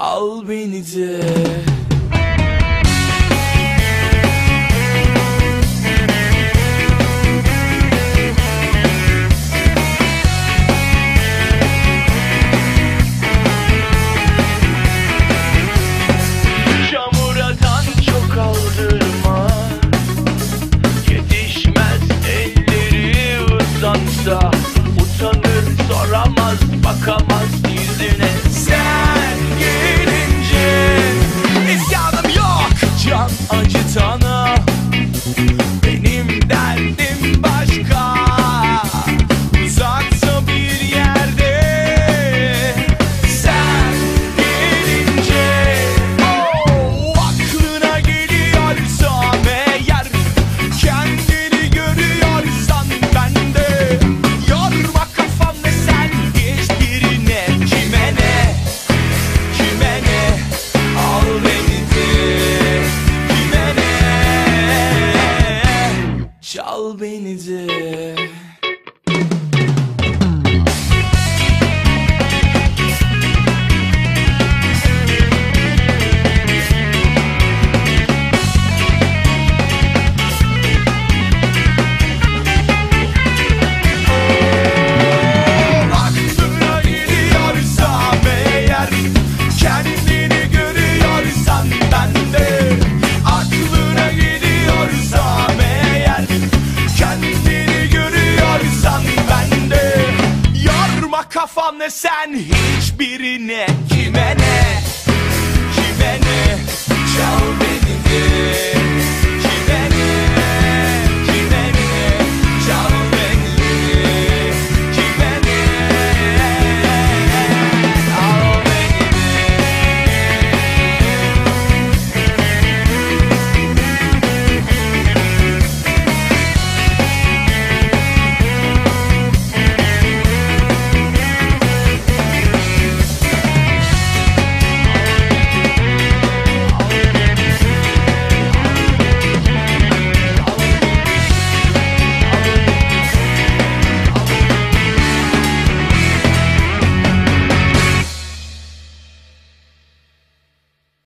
Al beni de. al benice kafam sen hiçbirine kime ne?